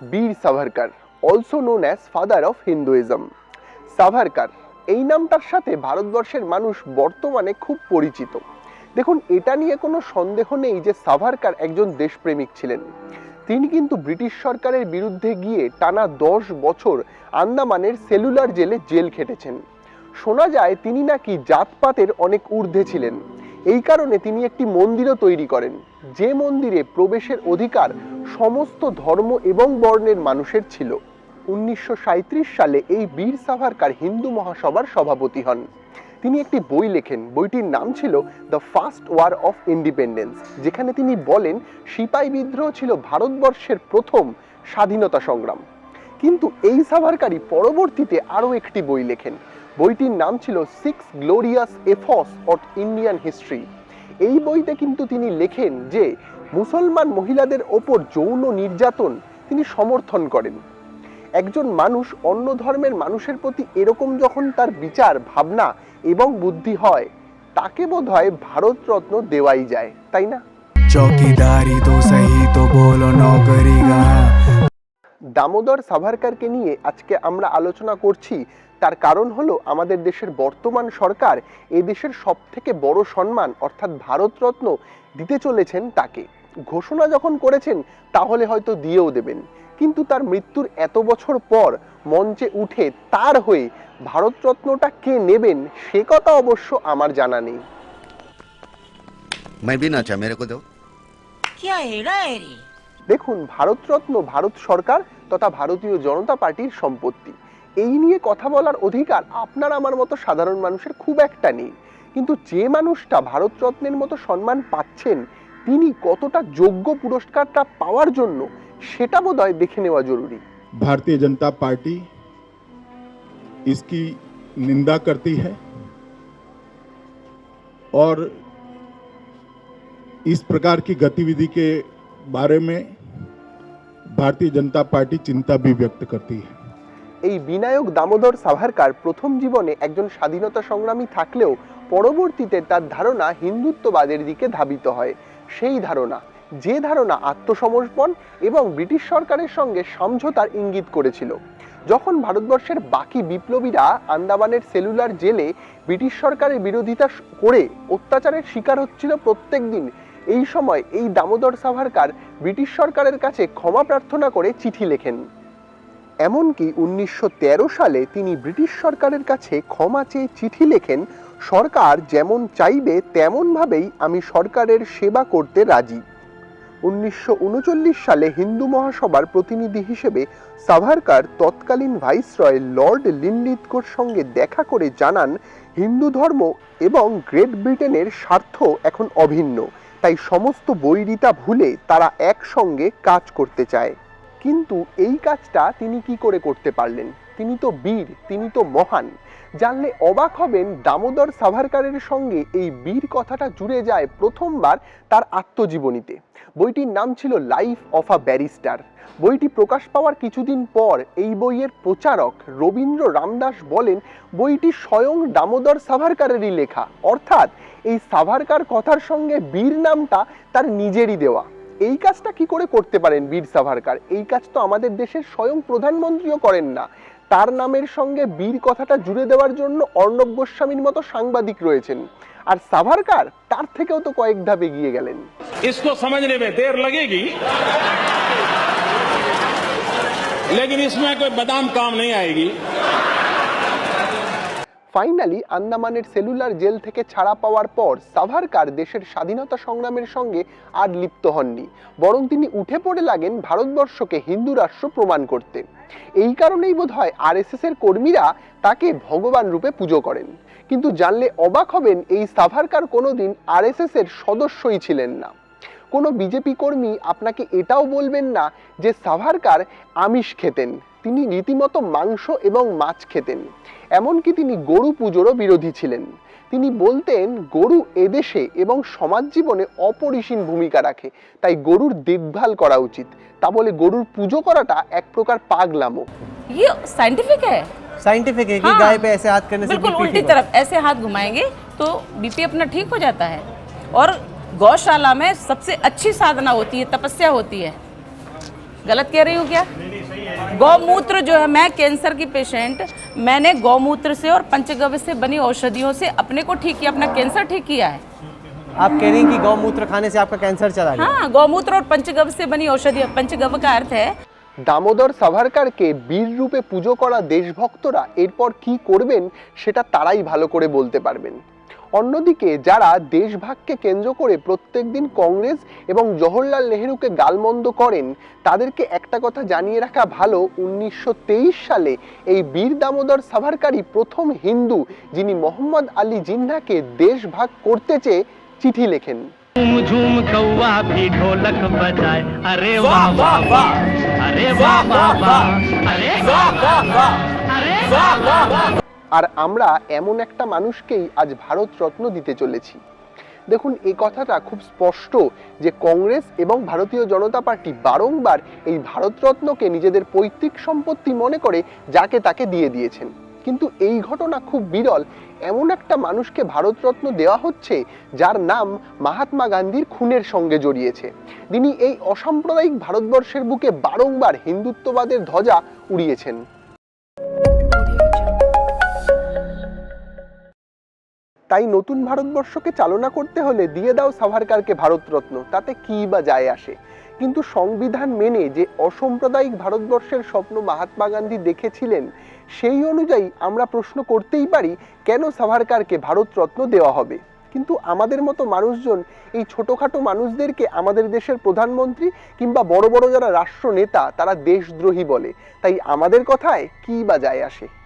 Veer Savarkar also known as father of Hinduism Savarkar, এই নামটার সাথে ভারতবর্ষের মানুষ বর্তমানে খুব পরিচিত। দেখুন, এটা নিয়ে কোনো সন্দেহ নেই যে সাভারকার একজন দেশপ্রেমিক ছিলেন। তিনি কিন্তু ব্রিটিশ সরকারের বিরুদ্ধে গিয়ে টানা দশ বছর আন্দামানের সেলুলার জেলে জেল খেটেছেন। শোনা যায়, তিনি নাকি জাতপাতের অনেক ঊর্ধ্বে ছিলেন। এই কারণে তিনি একটি মন্দিরও তৈরি করেন, যে মন্দিরে প্রবেশের অধিকার সমস্ত ধর্ম এবং বর্ণের মানুষের ছিল। উনিশশো সালে এই বীর সাভারকার হিন্দু মহাসভার সভাপতি হন। তিনি একটি বই লেখেন, বইটির নাম ছিল the first war of independence যেখানে তিনি বলেন সিপাই বিদ্রোহ ছিল ভারতবর্ষের প্রথম স্বাধীনতা সংগ্রাম। কিন্তু এই সাভারকারই পরবর্তীতে আরও একটি বই লেখেন বইটির নাম ছিল six glorious epochs of Indian history এই বইতে কিন্তু তিনি লেখেন যে, মুসলমান মহিলাদের ওপর যৌন নির্যাতন তিনি সমর্থন করেন। একজন মানুষ অন্য ধর্মের মানুষের প্রতি এরকম যখন তার বিচার, ভাবনা এবং বুদ্ধি হয়, তাকে বোধ হয় ভারতরত্ন দেওয়াই যায়, তাই না? চকিদারি তো সহি তো বলো নগরিগা দামোদর সাভারকারকে নিয়ে আজকে আমরা আলোচনা করছি তার কারণ হলো আমাদের দেশের বর্তমান সরকার এ দেশের সব থেকে বড় সম্মান অর্থাৎ ভারতরত্ন দিতে চলেছেন তাকে ঘোষণা যখন করেছেন তাহলে হয়তো দিয়েও দেবেন কিন্তু তার মৃত্যুর এত বছর পর মঞ্চে উঠে তার হয়ে ভারতরত্নটা কে নেবেন সে কথা অবশ্য আমার জানা নেই मैं भी नाचा मेरे को दो क्या हेड़ा है रे দেখুন ভারতরত্ন ভারত সরকার তথা ভারতীয় জনতা পার্টির সম্পত্তি এই নিয়ে কথা বলার অধিকার আপনার আমার মতো সাধারণ মানুষের খুব একটা নেই কিন্তু যে মানুষটা ভারতরত্নের মতো সম্মান পাচ্ছেন তিনি কতটা যোগ্য পুরস্কারটা পাওয়ার জন্য সেটা বোধহয় দেখে নেওয়া জরুরি भारतीय जनता पार्टी इसकी निंदा करती है और इस प्रकार की गतिविधि के बारे में भारतीय जनता पार्टी चिंता भी व्यक्त करती है এই বিনায়ক দামোদর সাভারকার প্রথম জীবনে একজন স্বাধীনতা সংগ্রামী থাকলেও পরবর্তীতে তার ধারণা হিন্দুত্ববাদের দিকে ধাবিত হয় সেই ধারণা যে ধারণা আত্মসমর্পণ এবং ব্রিটিশ সরকারের সঙ্গে সমঝোতার ইঙ্গিত করেছিল যখন ভারতবর্ষের বাকি বিপ্লবীরা আন্দামানের সেলুলার জেলে ব্রিটিশ সরকারের বিরোধিতা স- করে অত্যাচারের শিকার হচ্ছিল প্রত্যেক দিন এই সময় এই দামোদর সাভারকার ব্রিটিশ সরকারের কাছে ক্ষমা প্রার্থনা করে চিঠি লেখেন। এমনকি উনিশশো তেরো সালে তিনি ব্রিটিশ সরকারের কাছে ক্ষমা চেয়ে চিঠি লেখেন, সরকার যেমন চাইবে, তেমনভাবেই আমি সরকারের সেবা করতে রাজি। উনিশশো উনচল্লিশ সালে হিন্দু মহাসভার প্রতিনিধি হিসেবে সাভারকার তৎকালীন ভাইসরয় লর্ড লিনলিথকোর সঙ্গে দেখা করে জানান, হিন্দু ধর্ম এবং গ্রেট ব্রিটেনের স্বার্থ এখন অভিন্ন। তাই সমস্ত বৈরিতা ভুলে তারা একসঙ্গে কাজ করতে চায়। কিন্তু এই কাজটা তিনি কি করে করতে পারলেন? তিনি তো বীর, তিনি তো মহান। জানলে অবাক হবেন দামোদর সাভারকারের সঙ্গে এই বীর কথাটা জুড়ে যায় প্রথমবার তার আত্মজীবনীতে। বইটির নাম ছিল লাইফ অফ আ ব্যারিস্টার বইটি প্রকাশ পাওয়ার কিছুদিন পর এই বইয়ের প্রচারক রবীন্দ্র রামদাস বলেন, বইটি স্বয়ং দামোদর সাভারকারেরই লেখা। অর্থাৎ এই সাভারকার কথার সঙ্গে বীর নামটা তার নিজেরই দেওয়া। এই কাজটা কি করে করতে পারেন বীর সাভারকার? এই কাজ তো আমাদের দেশের স্বয়ং প্রধানমন্ত্রীও করেন না। তার নামের সঙ্গে বীর কথাটা জুড়ে দেওয়ার জন্য অর্ণব গোস্বামীর মতো সাংবাদিক রয়েছেন আর সাভারকার তার থেকেও তো কয়েক ধাপ এগিয়ে গেলেন इसको समझने में देर लगेगी लेकिन इसमें कोई बादाम काम नहीं आएगी ফাইনালি আন্দামানের সেলুলার জেল থেকে ছাড়া পাওয়ার পর সাভারকার দেশের স্বাধীনতা সংগ্রামের সঙ্গে আর লিপ্ত হননি, বরং তিনি উঠে পড়ে লাগেন ভারতবর্ষকে হিন্দু রাষ্ট্র প্রমাণ করতে। এই কারণেই বোধ হয় আরএসএস এর কর্মীরা তাকে ভগবান রূপে পুজো করেন। কিন্তু জানলে অবাক হবেন, এই সাভারকার কোনোদিন আরএসএস এর সদস্যই ছিলেন না। কোনো বিজেপি কর্মী আপনাকে এটাও বলবেন না যে সাভারকার আমিষ খেতেন তিনি রীতিমতো মাংস এবং মাছ খেতেন এমনকি তিনি গরু পুজোরও বিরোধী ছিলেন তিনি বলতেন গরু এদেশে এবং সমাজ জীবনে অপরিসীম ভূমিকা রাখে তাই গরুর দেখভাল করা উচিত তা বলে গরুর পুজো করাটা এক প্রকার পাগলামো ये साइंटिफिक है साइंटिफिक है कि हाँ, गाय पे ऐसे हाथ करने से बिल्कुल बीपी उल्टी ठीक होता है। तरफ ऐसे हाथ घुमाएंगे तो बीपी अपना ठीक हो जाता है और गौशाला में सबसे अच्छी साधना होती है तपस्या होती है गलत कह रही हूँ क्या गौमूत्र जो है मैं कैंसर की पेशेंट मैंने गौमूत्र से और पंचगव्य से बनी औषधियों से अपने को ठीक किया अपना कैंसर ठीक किया है आप कह रही हैं कि गौमूत्र खाने से आपका कैंसर चला गया हाँ गौमूत्र और पंचगव्य से बनी औषधि पंचगव्य का अर्थ है দামোদর সাভারকারকে বীর রূপে পুজো করা দেশভক্তরা এরপর কি করবেন সেটা তারাই ভালো করে বলতে পারবেন অন্যদিকে যারা দেশভাগকে কেন্দ্র করে প্রত্যেকদিন কংগ্রেস এবং জওহরলাল নেহেরুকে গালমন্দ করেন তাদেরকে একটা কথা জানিয়ে রাখা ভালো উনিশশো সালে এই বীর দামোদর সাভারকারই প্রথম হিন্দু যিনি মোহাম্মদ আলী জিন্নাকে দেশভাগ করতে চেয়ে চিঠি লেখেন झूम झूम कौआ भी ढोलक बजाए अरे वाह वाह वाह अरे वाह वाह वाह अरे वाह वाह वाह अरे वाह वाह वाह আর আমরা এমন একটা মানুষকেই আজ ভারত রত্ন দিতে চলেছি। দেখুন, এই কথাটা খুব স্পষ্ট যে কংগ্রেস এবং ভারতীয় জনতা পার্টি বারংবার এই ভারতরত্নকে নিজেদের পৈতৃক সম্পত্তি মনে করে যাকে তাকে দিয়ে দিয়েছেন। কিন্তু এই ঘটনা খুব বিরল। এমন একটা মানুষকে ভারতরত্ন দেওয়া হচ্ছে যার নাম মহাত্মা গান্ধীর খুনের সঙ্গে জড়িয়েছে। তিনি এই অসাম্প্রদায়িক ভারতবর্ষের বুকে বারংবার হিন্দুত্ববাদের ধ্বজা উড়িয়েছেন। তাই নতুন ভারতবর্ষকে চালনা করতে হলে দিয়ে দাও সাভারকারকে ভারতরত্ন, তাতে কি বা যায় আসে? কিন্তু সংবিধান মেনে যে অসাম্প্রদায়িক ভারতবর্ষের স্বপ্ন মহাত্মা গান্ধী দেখেছিলেন, সেই অনুযায়ী আমরা প্রশ্ন করতেই পারি, কেন সাভারকারকে ভারতরত্ন দেওয়া হবে? কিন্তু আমাদের মতো মানুষজন, এই ছোটোখাটো মানুষদেরকে আমাদের দেশের প্রধানমন্ত্রী কিংবা বড় বড় যারা রাষ্ট্রনেতা, তারা দেশদ্রোহী বলে। তাই আমাদের কথায় কি বা যায় আসে?